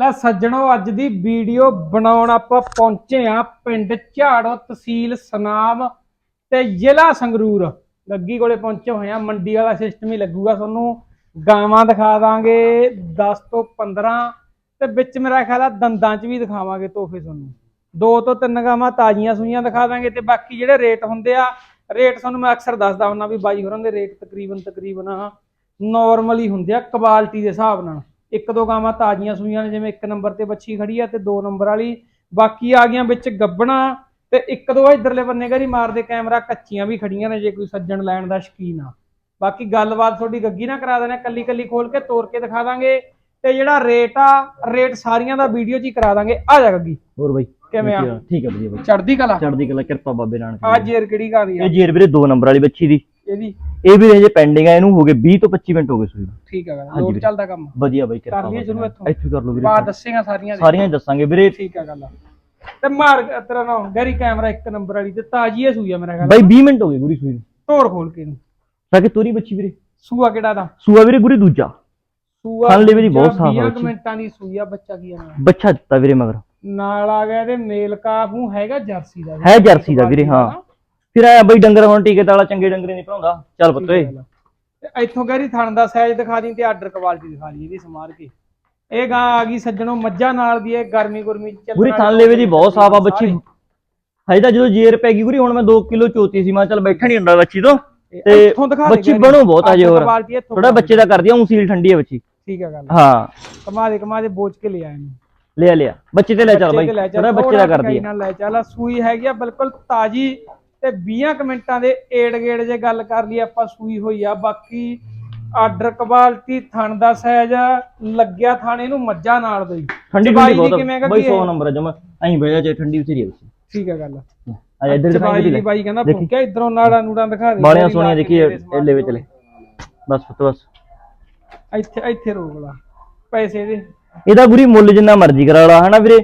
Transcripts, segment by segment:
ਲੈ ਸੱਜਣੋ, ਅੱਜ ਦੀ ਵੀਡੀਓ ਬਣਾਉਣ ਆਪਾਂ ਪਹੁੰਚੇ ਆ ਪਿੰਡ ਝਾੜੋ ਤਹਿਸੀਲ ਸਨਾਮ ਤੇ ਜ਼ਿਲ੍ਹਾ ਸੰਗਰੂਰ। ਲੱਗੀ ਕੋਲੇ ਪਹੁੰਚੇ ਹੋਏ ਆ ਮੰਡੀ ਵਾਲਾ ਸਿਸਟਮ ਹੀ ਲੱਗੂਗਾ ਤੁਹਾਨੂੰ। ਗਾਵਾਂ ਦਿਖਾ ਦਾਂਗੇ 10 ਤੋਂ 15 ਤੇ ਵਿੱਚ ਮੇਰਾ ਖਿਆਲ ਆ ਦੰਦਾਂ 'ਚ ਵੀ ਦਿਖਾਵਾਂਗੇ ਤੋਹਫੇ ਤੁਹਾਨੂੰ। ਦੋ ਤੋਂ ਤਿੰਨ ਗਾਵਾਂ ਤਾਜ਼ੀਆਂ ਸੂਈਆਂ ਦਿਖਾ ਦਾਂਗੇ ਤੇ ਬਾਕੀ ਜਿਹੜੇ ਰੇਟ ਹੁੰਦੇ ਆ, ਰੇਟ ਤੁਹਾਨੂੰ ਮੈਂ ਅਕਸਰ ਦੱਸਦਾ ਹੁੰਦਾ ਵੀ ਬਾਈ ਹੋਰਾਂ ਦੇ ਰੇਟ ਤਕਰੀਬਨ ਤਕਰੀਬਨ ਨਾਰਮਲ ਹੀ ਹੁੰਦੇ ਆ ਕੁਆਲਿਟੀ ਦੇ ਹਿਸਾਬ ਨਾਲ। ਇੱਕ ਦੋ ਗਾਵਾਂ ਤਾਜ਼ੀਆਂ ਸੂਈਆਂ ਨੇ ਜਿਵੇਂ ਇੱਕ ਨੰਬਰ ਤੇ ਬੱਚੀ ਖੜੀ ਆ ਤੇ ਦੋ ਨੰਬਰ ਵਾਲੀ। ਬਾਕੀ ਆ ਗਈਆਂ ਵਿੱਚ ਗੱਬਣਾ ਤੇ ਇੱਕ ਦੋ ਇਧਰਲੇ ਬੰਨੇ ਘਰੀ ਮਾਰਦੇ ਕੈਮਰਾ ਕੱਚੀਆਂ ਵੀ ਖੜੀਆਂ ਨੇ ਜੇ ਕੋਈ ਸੱਜਣ ਲੈਣ ਦਾ ਸ਼ਕੀਨ ਆ। ਬਾਕੀ ਗੱਲਬਾਤ ਤੁਹਾਡੀ ਗੱਗੀ ਨਾ ਕਰਾ ਦੇਣਾ ਕੱਲੀ ਕੱਲੀ ਖੋਲ ਕੇ ਤੋੜ ਕੇ ਦਿਖਾ ਦਾਂਗੇ। ਤੇ ਜਿਹੜਾ ਰੇਟ ਆ ਰੇਟ ਸਾਰੀਆਂ ਦਾ ਵੀਡੀਓ 'ਚ ਹੀ ਕਰਾ ਦਾਂਗੇ। ਆ ਜਾ ਗੱਗੀ। ਹੋਰ ਬਾਈ ਕਿਵੇਂ ਆ? ਠੀਕ ਆ ਵਧੀਆ ਬਾਈ। ਚੜਦੀ ਕਲਾ। ਚੜਦੀ ਕਲਾ ਕਿਰਪਾ ਬਾਬੇ ਨਾਨਕ ਆ। ਜੇਰ ਕਿਹੜੀ ਘਰ ਦੀ ਆ? ਇਹ ਜੇਰ ਵੀਰੇ 2 ਨੰਬਰ ਵਾਲੀ ਬੱਚੀ ਦੀ। ਇਹਦੀ ਇਹ ਵੀ ਹਜੇ ਪੈਂਡਿੰਗ ਆ ਇਹਨੂੰ ਹੋ ਗਏ 20 ਤੋਂ 25 ਮਿੰਟ ਹੋ ਗਏ ਸੂਈ ਨੂੰ। ਠੀਕ ਗੱਲ ਹਾਂਜੀ ਵੀਰੇ। ਚੱਲਦਾ ਕੰਮ। ਵਧੀਆ ਬਾਈ ਕਿਰਪਾ ਕਰ ਲਈਏ ਸ਼ੁਰੂ। ਇੱਥੋਂ? ਇੱਥੋਂ ਕਰ ਲਓ ਵੀਰੇ। ਬਾਅਦ ਦੱਸੇਗਾ ਸਾਰੀਆਂ ਦੀ। ਸਾਰੀਆਂ ਹੀ ਦੱਸਾਂਗੇ ਵੀਰੇ। ਠੀਕ ਆ ਗੱਲ ਤੇ ਮਾਰ ਤੇਰਾ ਨਾ ਗੈਰੀ ਕੈਮਰਾ ਇੱਕ ਨੰਬਰ ਵਾਲੀ ਤੇ ਤਾਜੀ ਹੈ ਸੂਈ ਆ ਮੇਰਾ ਗੱਲ ਬਾਈ 20 ਮਿੰਟ ਹੋ ਗਏ ਗੁਰੀ ਸੂਈ ਨੂੰ। ਤੋੜ ਖੋਲ ਕੇ ਇਹਨੂੰ। ਤਾਂ ਕਿ ਤੋਰੀ ਬੱਚੀ ਵੀਰੇ। ਸੂਆ ਕਿਹੜਾ ਦਾ? ਸੂਆ ਵੀਰੇ ਗੁਰੀ ਦੂਜਾ। ਸੂਆ ਲੇਵੇ ਦੀ ਬਹੁਤ ਸਾਫ਼ ਆ ਵੀਹਾਂ ਬੱਚੀ। ਕੁ ਮਿੰਟਾਂ ਦੀ ਸੂਈ ਆ ਬੱਚਾ ਕੀ ਆ ਨਾਲ? ਬੱਚਾ ਦਿੱਤਾ ਵੀਰੇ ਮਗਰ। ਨਾਲ ਆ ਗਿਆ ਇਹਦੇ ਮੇਲ ਕਾਫ ਨੂੰ ਹੈਗਾ ਜਰਸੀ ਦਾ। ਹੈ ਜਰਸੀ ਦਾ ਵੀਰੇ ਹਾਂ। ਫਿਰ ਆਇਆ ਬਾਈ ਡੰਗਰ ਹੁਣ ਟੀਕੇ ਵਾਲਾ ਚੰਗੇ ਡੰਗਰੇ ਨਹੀਂ ਭਰਾਉਂਦਾ। ਚੱਲ ਪੁੱਤ ਓਏ। ਤੇ ਇੱਥੋਂ ਗੈਰੀ ਥਣ ਦਾ ਸਾਈਜ਼ ਦਿਖਾ ਦੀ ਤੇ ਆਰਡਰ ਕੁਆਲਿਟੀ ਦਿਖਾ ਦੀ ਇਹਦੀ ਸਮਾਰ ਕੇ। ਇਹ ਗਾਂ ਆ ਗਈ ਸੱਜਣੋ ਮੱਝਾਂ ਨਾਲ ਦੀ ਇਹ ਗਰਮੀ ਗੁਰਮੀ ਚ ਚੱਲਣ ਗੁਰੀ ਵਾਲੀ ਥਣ ਲੇਵੇ ਦੀ ਬਹੁਤ ਸਾਫ਼ ਆ। ਬੱਚੀ। ਹਜੇ ਤਾਂ ਜਦੋਂ ਜੇਰ ਪੈ ਗਈ ਗੁਰੀ ਹੁਣ ਮੈਂ 2 ਕਿਲੋ ਚੋਤੀ ਸੀ ਮੈਂ ਚੱਲ ਬੈਠਾ ਨਹੀਂ ਹੁੰਦਾ ਬੱਚੀ ਤੋਂ। ਤੇ ਬੱਚੀ। ਬਣੋ ਬਹੁਤ ਆ ਜੇ ਆਰਡਰ ਹੋਰ ਥੋੜਾ ਬੱਚੇ ਦਾ ਕਰਦੀ ਆ ਸੀਲ ਠੰਡੀ ਆ ਬੱਚੀ। ਠੀਕ ਆ ਗੱਲ। ਹਾਂ। ਕਮਾ ਦੇ ਕਮਾ ਦੇ ਬੋਝ ਕੇ ਲੈ ਆਏ ਨੇ ਲਿਆ ਲਿਆ। ਬੱਚੇ ਤੇ ਲੈ ਚੱਲ ਬਾਈ। ਬੱਚੇ ਲੈ ਚੱਲ, ਥੋੜਾ ਬੱਚੇ ਦਾ ਕਰਦੀ ਆ। ਲੈ ਚੱਲ। ਸੂਈ ਹੈਗੀ ਆ ਬਿਲਕੁਲ ਤਾਜੀ ਤੇ 20 ਕੁ ਮਿੰਟਾਂ ਦੇ ਏੜ ਗੇੜ ਜੇ ਗੱਲ ਕਰ ਲਈ ਆਪਾਂ ਸੂਈ ਹੋਈ ਆ ਬਾਕੀ ਆਰਡਰ ਕੁਆਲਿਟੀ ਥਣ ਦਾ ਸਾਈਜ਼ ਲੱਗਿਆ ਥਾਣੇ ਨੂੰ ਮੱਝਾਂ ਨਾਲ ਦਾ ਹੀ ਠੰਡੀ ਦੀ ਬਹੁਤ ਕਿਵੇਂ ਬਾਈ ਕੀ 100 ਇਹ? ਨੰਬਰ ਜਮਾ। ਐਂ ਬਹਿ ਜਾ ਠੰਡੀ ਉਤਰੀ ਆ ਠੀਕ ਆ ਗੱਲ। ਆ ਇੱਧਰ ਦਿਖਾਈ ਦੀ ਬਾਈ ਕਹਿੰਦਾ। ਭੁੱਕਿਆ ਇਧਰੋਂ ਨਾੜਾ ਨੂੜਾ ਦਿਖਾ ਦੇ। ਬਾਲੀਆਂ ਸੋਹਣੀਆਂ ਦੇਖੀ ਮੇਰੇ ਸਮਾਨ ਇਹ ਲੈ ਬਸ ਪੁੱਤ ਬਸ। ਇੱਥੇ ਇੱਥੇ ਰੋਕ ਲਾ। ਪੈਸੇ ਦੇ। ਇਹਦਾ ਗੁਰੀ ਮੁੱਲ ਜਿੰਨਾ ਮਰਜ਼ੀ ਕਰਾ ਲਾ ਹਨਾ ਵੀਰੇ?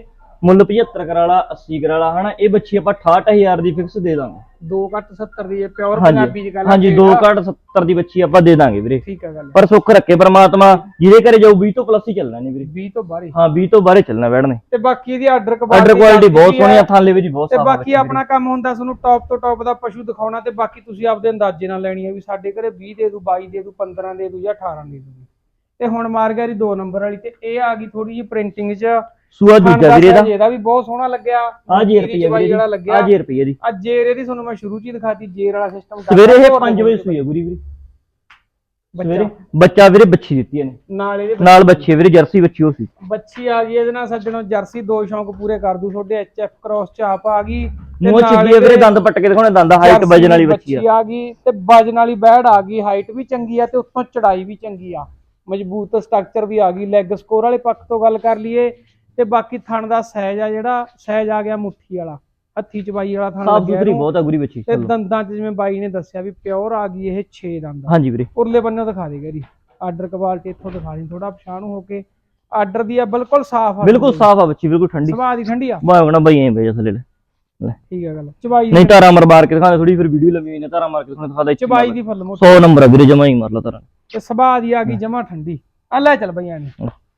ਮੁੱਲ 75 ਕਰਾ ਲਾ 80 ਕਰਾ ਲਾ ਹਨਾ? ਇਹ ਬੱਚੀ ਆਪਾਂ 68000 ਦੀ ਫਿਕਸ ਦੇ ਦਾਂਗੇ। 2 ਕੱਟ 70 ਦੀ ਇਹ ਪਿਓਰ ਪੰਜਾਬੀ ਚ ਗੱਲ ਹਾਂਜੀ ਆ, 2 ਘੱਟ 70 ਦੀ ਬੱਚੀ ਆਪਾਂ ਦੇ ਦਾਂਗੇ ਵੀਰੇ। ਠੀਕ ਆ ਗੱਲ। ਪਰ ਸੁੱਖ ਰੱਖੇ ਪ੍ਰਮਾਤਮਾ ਜਿਹਦੇ ਘਰੇ ਜਾਊ 20 ਤੋਂ ਪਲੱਸ ਹੀ ਚੱਲਣਾ ਨਹੀਂ ਵੀਰੇ। 20 ਤੋਂ ਬਾਹਰ ਹਾਂ। 20 ਤੋਂ ਬਾਹਰੇ ਚੱਲਣਾ ਬੈਠਣੇ ਤੇ ਬਾਕੀ ਇਹਦੀ ਆਰਡਰ ਆਰਡਰ ਕੁਆਲਿਟੀ ਬਹੁਤ ਸੋਹਣੀ ਆ ਥਾਲੇ ਵੀ ਦੀ ਬਹੁਤ ਤੇ ਸਾਫ਼ ਬਾਕੀ ਆਪਣਾ ਕੰਮ ਹੁੰਦਾ ਤੁਹਾਨੂੰ ਟੌਪ ਤੋਂ ਟੌਪ ਦਾ ਪਸ਼ੂ ਦਿਖਾਉਣਾ ਤੇ ਬਾਕੀ ਤੁਸੀਂ ਆਪਦੇ ਅੰਦਾਜ਼ੇ ਨਾਲ ਲੈਣੀ ਹੈ ਵੀ ਸਾਡੇ ਘਰੇ 20 ਦੇ ਦੂ 22 ਦੇ ਦੂ 15 ਦੇ ਦੂ ਜਾਂ 18 ਦੇ ਦੂ। ਤੇ ਹੁਣ ਮਾਰ ਗਿਆ ਜੀ 2 ਨੰਬਰ ਵਾਲੀ ਤੇ ਇਹ ਆ ਗਈ ਥੋੜੀ ਜਿਹੀ ਪ੍ਰਿੰਟਿੰਗ 'ਚ ਸੂਆ ਦੂਜਾ ਵੀਰੇ ਦਾ। ਇਹਦਾ ਵੀ ਬਹੁਤ ਸੋਹਣਾ ਲੱਗਿਆ। ਆ ਜੀ ਚਬਾਈ ਵੀਰੇ ਜਿਹੜਾ ਲੱਗਿਆ। ਆ ਜੀ ਰੁਪਈਆ ਦੀ। ਆ ਜੇਰ ਇਹਦੀ ਤੁਹਾਨੂੰ ਮੈਂ ਸ਼ੁਰੂ 'ਚ ਹੀ ਦਿਖਾਤੀ ਜੇਰ ਵਾਲਾ ਸਿਸਟਮ ਸਵੇਰੇ ਇਹ 5 ਵਜੇ ਸੂਈ ਗੁਰੀ ਵੀਰੇ। ਸਵੇਰੇ ਬੱਚਾ ਵੀਰੇ ਬੱਚੀ ਦਿੱਤੀ ਇਹਨੇ। ਨਾਲ ਇਹਦੇ ਨਾਲ ਬੱਚੀ ਵੀਰੇ ਜਰਸੀ ਬੱਚੀ ਉਹ ਸੀ। ਬੱਚੀ ਆ ਗਈ ਇਹਦੇ ਨਾਲ ਸੱਜਣੋ ਜਰਸੀ ਦੋ ਸ਼ੌਂਕ ਪੂਰੇ ਕਰ ਦੂ ਤੁਹਾਡੇ ਐਚਐਫ ਕ੍ਰਾਸ ਚਾਪ ਆ ਗਈ। ਮੂੰਹ ਚੱਗੀ ਵੀਰੇ ਦੰਦ ਪੱਟ ਕੇ ਦਿਖਾਉਣੇ ਦੰਦ ਹਾਈਟ ਵਜਨ ਵਾਲੀ ਬੱਚੀ ਆ। ਆ ਗਈ ਤੇ ਵਜਨ ਵਾਲੀ ਬੈੜ ਆ ਗਈ ਹਾਈਟ ਵੀ ਚੰਗੀ ਆ ਤੇ ਉੱਤੋਂ ਚੜਾਈ ਵੀ ਚੰਗੀ ਆ। ਮਜ਼ਬੂਤ ਸਟਰਕਚਰ ਵੀ ਆ ਗਈ ਲੈਗ ਸਕੋਰ ਵਾਲੇ ਪੱਖ ਤੋਂ ਗੱਲ ਕਰ ਲਈਏ। ਤੇ ਬਾਕੀ ਥਣ ਦਾ ਸਾਈਜ਼ ਆ ਜਿਹੜਾ ਸਾਈਜ਼ ਆ ਗਿਆ ਮੁੱਠੀ ਵਾਲਾ ਹੱਥੀ ਚਬਾਈ ਵਾਲਾ ਥਣ ਸਾਫ਼ ਲੱਗਿਆ ਸੁਥਰੀ ਇਹਨੂੰ। ਬਹੁਤ ਆ ਗੁਰੀ ਬੱਚੀ ਤੇ ਦੰਦਾਂ 'ਚ ਜਿਵੇਂ ਬਾਈ ਨੇ ਦੱਸਿਆ ਵੀ ਪਿਓਰ ਆ ਗਈ ਇਹ 6 ਦੰਦ ਆ। ਹਾਂਜੀ ਵੀਰੇ। ਉਰਲੇ ਬੰਨੇ ਦਿਖਾ ਦੇ ਗਰੀ ਆਰਡਰ ਕੁਆਲਿਟੀ ਇੱਥੋਂ ਦਿਖਾ ਦੀ ਥੋੜਾ ਪਛਾਣ ਹੋ ਕੇ। ਆਰਡਰ ਦੀ ਆ ਬਿਲਕੁਲ ਸਾਫ਼ ਆ ਬਿਲਕੁਲ ਸਾਫ਼ ਆ ਬੱਚੀ ਬਿਲਕੁਲ ਠੰਡੀ। ਸੁਭਾਅ ਦੀ ਠੰਡੀ ਆ। ਮੈਂ ਕਹਣਾ ਬਈ ਐਂ ਭੇਜ ਥੱਲੇ ਲੈ। ਠੀਕ ਆ ਗੱਲ ਚਬਾਈ ਨਹੀਂ ਤਾਰਾ ਮਰ ਮਾਰ ਕੇ ਦਿਖਾਉਂਦੇ ਥੋੜੀ ਫਿਰ ਵੀਡੀਓ ਲੰਮੀ ਨੇ ਤਾਰਾ ਮਾਰ ਕੇ ਦਿਖਾਉਂਦੇ ਦਿਖਾ ਦੇ। ਚਬਾਈ ਦੀ ਫੁੱਲ ਮੋਟੀ। 100 ਨੰਬਰ ਆ ਵੀਰੇ ਜਮਾ ਹੀ ਮਾਰ ਲਾ ਤਾਰਾ ਤੇ ਸੁਭਾਅ ਦੀ ਆ ਗਈ ਜਮਾ ਠੰਡੀ। ਆ ਲੈ ਚੱਲ ਬਈਆਂ ਨੇ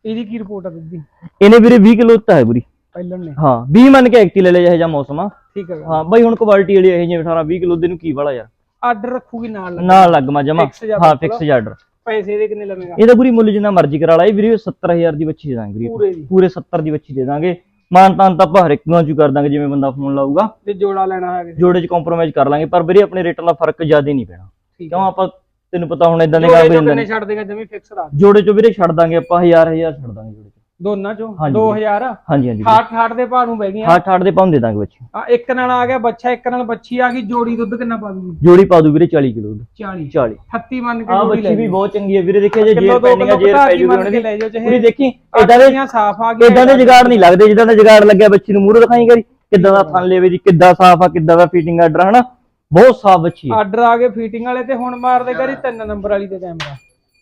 ਇਹਦੀ ਕੀ ਰਿਪੋਰਟ ਆ ਦਿੱਤੀ ਇਹਨੇ ਵੀਰੇ 20 ਕਿਲੋ ਉੱਤਾ ਹੈ ਗੁਰੀ ਪਹਿਲਣ ਨੇ। ਹਾਂ 20 ਮੰਨ ਕੇ ਐਕਟੀ ਲੈ ਲੈ ਜਿਹੇ ਜਿਹਾ ਮੌਸਮ ਆ। ਠੀਕ ਆ ਹਾਂ ਬਈ ਹੁਣ ਕੁਆਲਿਟੀ ਵਾਲੀ ਇਹ ਜਿਵੇਂ 18 20 ਕਿਲੋ ਦੇ ਨੂੰ ਕੀ ਵਾਲਾ ਯਾਰ? ਆਰਡਰ ਰੱਖੂਗੀ ਨਾਲ ਲੱਗ- ਨਾਲ ਲੱਗ ਮਾ ਜਮਾ। ਜਿਹਾ ਹਾਂ। ਫਿਕਸ ਆਰਡਰ ਪੈਸੇ ਦੇ ਕਿੰਨੇ ਲਵੇਂਗਾ ਇਹਦਾ ਗੁਰੀ ਮੁੱਲ ਜਿੰਨਾ ਮਰਜ਼ੀ ਕਰਾ ਲਾ ਇਹ ਵੀਰੇ 70000 ਦੀ ਬੱਚੀ ਦੇ ਦਾਂਗੇ ਪੂਰੇ ਦੀ। ਪੂਰੇ 70 ਦੀ ਬੱਚੀ ਦੇ ਦਾਂਗੇ। ਮਾਨ ਤਾਨ ਤਾਂ ਆਪਾਂ ਹਰ ਇੱਕ ਨੂੰ ਕਰ ਦਾਂਗੇ ਜਿਵੇਂ ਬੰਦਾ ਫੋਨ ਲਾਊਗਾ। ਤੇ ਜੋੜਾ ਲੈਣਾ ਹੈ ਜੋੜੇ 'ਚ ਕੰਪਰੋਮਾਈਜ਼ ਕਰ ਲਾਂਗੇ ਪਰ ਵੀਰੇ ਆਪਣੇ ਰੇਟਾਂ ਦਾ ਫ਼ਰਕ ਜ਼ਿਆਦਾ ਨਹੀਂ ਪੈਣਾ। ਕਿਉਂ ਆਪਾਂ ਤੈਨੂੰ ਪਤਾ ਹੁਣ ਇਦਾਂ ਦੇ ਜੋੜੇ ਕੰਮ ਚੋਂ ਕਿੰਨੇ ਨੇ? ਛੱਡ ਦੇਗਾ ਜਮੀ ਫਿਕਸ ਦਾ। ਜੋੜੇ 'ਚ ਵੀਰੇ ਛੱਡ ਦਾਂਗੇ ਆਪਾਂ 1000 1000 ਛੱਡ ਦਾਂਗੇ ਜੋੜੇ 'ਚ। ਦੋਨਾਂ ਚੋਂ? ਹਾਂਜੀ। 2000 ਹਾਂਜੀ। ਹਾਂਜੀ ਹਾਟ ਹਾਟ ਦੇ ਭਾਅ ਨੂੰ ਬਹਿ ਗਈਆਂ। ਹਾਟ ਹਾਟ ਦੇ ਪਾਉਂ ਦੇ ਦਾਂਗੇ ਬੱਚੀ। ਆ ਇੱਕ ਨਾਲ ਆ ਗਿਆ ਬੱਚਾ ਇੱਕ ਨਾਲ ਬੱਚੀ ਆ ਗਈ ਜੋੜੀ ਦੁੱਧ ਕਿੰਨਾ ਪਾ ਦੂਗੀ? ਜੋੜੀ ਪਾ ਦੂ ਵੀਰੇ 40 ਕਿਲੋ 40 40 38 ਮੰਨ ਕੇ ਆ ਜੋੜੀ ਲੈ ਬੱਚੀ ਵੀ ਬਹੁਤ ਚੰਗੀ ਹੈ ਵੀਰੇ ਦੇਖਿਆ ਜੇ ਕਿਲੋ ਜੇਰ ਦੋ ਪੈਂਡਿੰਗ ਆ ਕਿਲੋ ਜੇਰ ਘਟਾ ਪੈ ਕੇ ਜੂਗੀ ਮੰਨ ਉਹਨਾਂ ਕੇ ਦੀ ਲੈ ਜਾਓ ਚਾਹੇ ਪੂਰੀ ਦੇਖੀ ਇਦਾਂ ਦੇ ਅੱਡੀਆਂ ਸਾਫ਼ ਆ ਗਈਆਂ ਇਦਾਂ ਦੇ ਜਗਾੜ ਨਹੀਂ ਲੱਗਦੇ ਜਿੱਦਾਂ ਦਾ ਜਗਾੜ ਲੱਗਿਆ ਬੱਚੀ ਨੂੰ ਮੂਹਰੇ ਦਿਖਾਈ ਕਰੀ ਕਿੱਦਾਂ ਦਾ ਥਣ ਲੇਵੇ ਜੀ ਕਿੱਦਾਂ ਸਾਫ਼ ਆ ਕਿੱਦਾਂ ਦਾ ਫਿਟਿੰਗ ਆਰਡਰ ਹਨਾ? ਬਹੁਤ ਸਾਫ਼ ਬੱਚੀ ਹੈ। ਆਰਡਰ ਆ ਗਏ ਫੀਟਿੰਗ ਵਾਲੇ ਤੇ ਹੁਣ ਮਾਰਦੇ ਕਰੀ ਤਿੰਨ ਨੰਬਰ ਵਾਲੀ ਤੇ ਕੈਮਰਾ